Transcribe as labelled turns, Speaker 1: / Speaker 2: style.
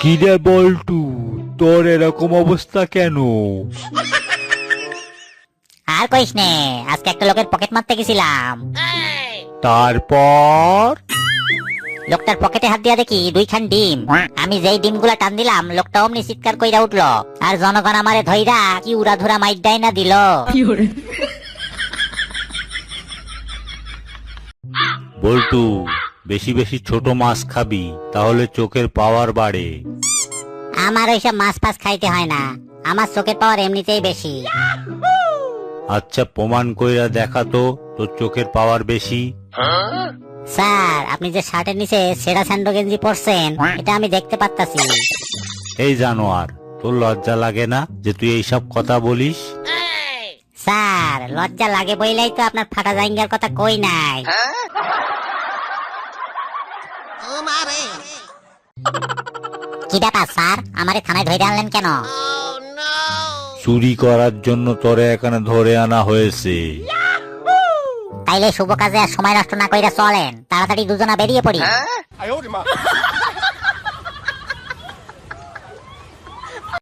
Speaker 1: কিরে বল্টু তোর এরকম অবস্থা কেন?
Speaker 2: আর কইস নে আজকে একটা লোকের পকেট মারতে গেছিলাম।
Speaker 1: তারপর?
Speaker 2: লোকটার পকেটে হাত দিয়া দেখি দুইখান ডিম। আমি যেই ডিমগুলা টান দিলাম লোকটা অমনি চিৎকার কইরা উঠল আর জনগণ আমারে ধইরা কি উড়াধুরা মাইডাই না দিল?
Speaker 1: বল্টু বেশি বেশি ছোট মাছ খাবি তাহলে চোখের পাওয়ার বাড়ে।
Speaker 2: আমার ওইসব মাছ ফাছ খাইতে হয় না। আমার চোখের পাওয়ার এমনিতেই বেশি।
Speaker 1: আচ্ছা প্রমাণ কইরা দেখা তো তোর চোখের পাওয়ার বেশি।
Speaker 2: স্যার আপনি যে শার্টের নিচে সেরা স্যান্ডো গেঞ্জি পরছেন এটা আমি দেখতে পাচ্তাছি
Speaker 1: এই জানোয়ার তোর লজ্জা লাগে না যে তুই এইসব কথা বলিস?
Speaker 2: স্যার লজ্জা লাগে বইলাই তো আপনার ফাটা জাইঙ্গার কথা কই নাই। তোমারে কি ব্যাপার স্যার? আমারে থানায় ধরে আনলেন কেন?
Speaker 1: চুরি করার জন্য তোরে এখানে ধরে আনা হয়েছে।
Speaker 2: তাইলে শুভ কাজে আর সময় নষ্ট না কইরা চলেন। তাড়াতাড়ি দুজনা বেরিয়ে পড়ি।